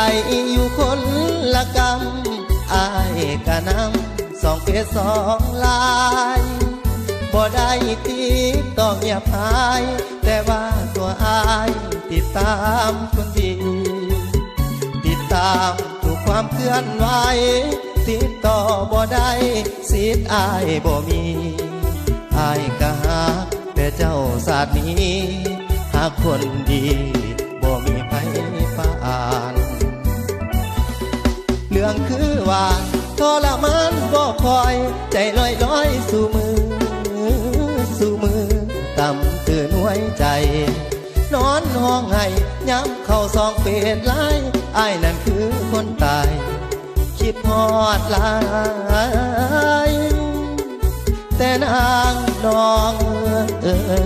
ายอยู่คนละกำอายกะนำสองเฟซสองลายบ่ได้ติดต้องอย่าพาย แต่ว่าตัวอายติดตามคนดี ติดตามทุกความเคลื่อนไหวติดต่อบ่ได้สิทธิ์อายบ่มีอายก็หาแต่เจ้าศาสตร์นี้หากคนดี เรื่องคือว่าทรมานบ่คอย ใจลอยลอยสู่มือ สู่มือต่ำตือนไว้ใจ นอนห้องไห้ย้ำเข้าซองเป็ดไล่อายนั่นคือคนตาย คิดฮอดลายแต่นางน้องเออเออเออ